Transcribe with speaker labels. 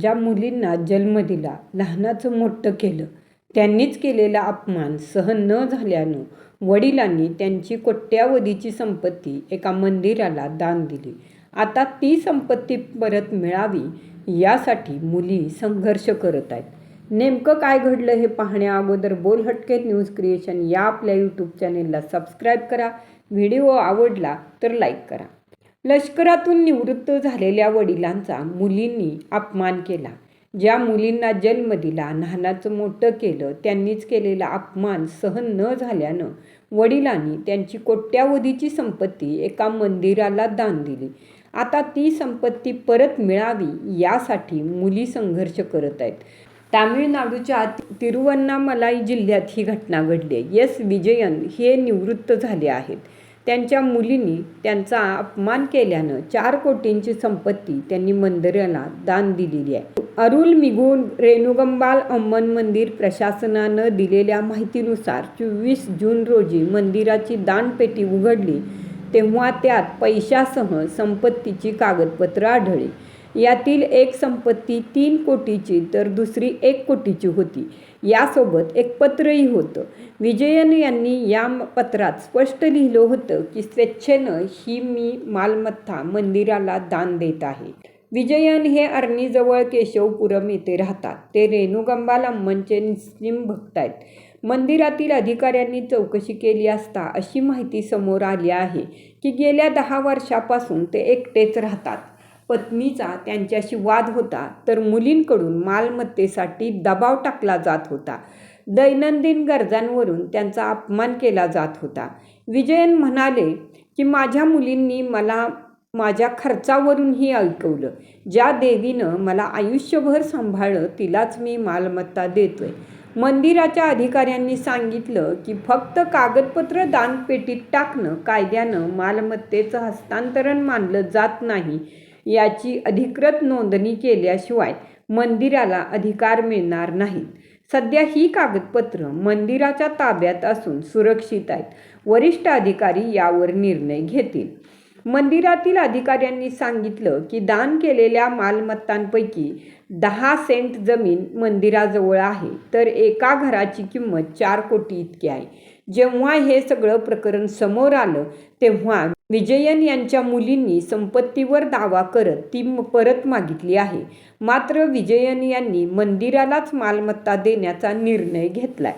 Speaker 1: ज्या मुलींना जन्म दिला लहानाचं मोठं केलं त्यांनीच केलेला अपमान सहन न झाल्यानं वडिलांनी त्यांची कोट्यावधीची संपत्ती एका मंदिराला दान दिली. आता ती संपत्ती परत मिळावी यासाठी मुली संघर्ष करत आहेत. नेमकं काय घडलं हे पाहण्या अगोदर बोल हटके न्यूज क्रिएशन या आपल्या यूट्यूब चॅनेलला सबस्क्राईब करा. व्हिडिओ आवडला तर लाईक करा. लष्करातून निवृत्त झालेल्या वडिलांचा मुलींनी अपमान केला. ज्या मुलींना जन्म दिला लहानाचं मोठं केलं त्यांनीच केलेला अपमान सहन न झाल्यानं वडिलांनी त्यांची कोट्यावधीची संपत्ती एका मंदिराला दान दिली. आता ती संपत्ती परत मिळावी यासाठी मुली संघर्ष करत आहेत. तामिळनाडूच्या तिरुवन्नामलाई जिल्ह्यात ही घटना घडली. आहे एस. विजयन हे निवृत्त झाले आहेत. त्यांच्या मुलींनी त्यांचा अपमान केल्यानं चार कोटींची संपत्ती त्यांनी मंदिराला दान दिलेली आहे. अरुल मिगून रेणुगंबाल अम्मन मंदिर प्रशासनानं दिलेल्या माहितीनुसार चोवीस जून रोजी मंदिराची दानपेटी उघडली तेव्हा त्यात पैशासह संपत्तीची कागदपत्रं आढळली. यातील एक संपत्ती तीन कोटीची तर दुसरी एक कोटीची होती. यासोबत एक पत्रही होतं. विजयन यांनी या पत्रात स्पष्ट लिहिलं होतं की स्वेच्छेनं ही मी मालमत्ता मंदिराला दान देत आहे. विजयन हे अरणीजवळ केशवपुरम येथे राहतात. ते रेणुगंबा अम्मनचे मुस्लिम भक्त आहेत. मंदिरातील अधिकाऱ्यांनी चौकशी केली असता अशी माहिती समोर आली आहे की गेल्या दहा वर्षापासून ते एकटेच राहतात. पत्नीचा त्यांच्याशी वाद होता तर मुलींकडून मालमत्तेसाठी दबाव टाकला जात होता. दैनंदिन गरजांवरून त्यांचा अपमान केला जात होता. विजयन म्हणाले की माझ्या मुलींनी मला माझ्या खर्चावरूनही ऐकवलं. ज्या देवीनं मला आयुष्यभर सांभाळलं तिलाच मी मालमत्ता देतोय. मंदिराच्या अधिकाऱ्यांनी सांगितलं की फक्त कागदपत्र दानपेटीत टाकणं कायद्यानं मालमत्तेचं हस्तांतरण मानलं जात नाही. याची अधिकृत नोंदणी केल्याशिवाय मंदिराला अधिकार मिळणार नाहीत सध्या ही कागदपत्र मंदिराच्या ताब्यात असून सुरक्षित आहेत. वरिष्ठ अधिकारी यावर निर्णय घेतील. मंदिरातील अधिकाऱ्यांनी सांगितलं की दान केलेल्या मालमत्तांपैकी दहा सेंट जमीन मंदिराजवळ आहे तर एका घराची किंमत चार कोटी इतकी आहे. जेव्हा हे सगळं प्रकरण समोर आलं तेव्हा विजयन यांच्या मुलींनी संपत्तीवर दावा करत ती परत मागितली आहे. मात्र विजयन यांनी मंदिरालाच मालमत्ता देण्याचा निर्णय घेतलाय.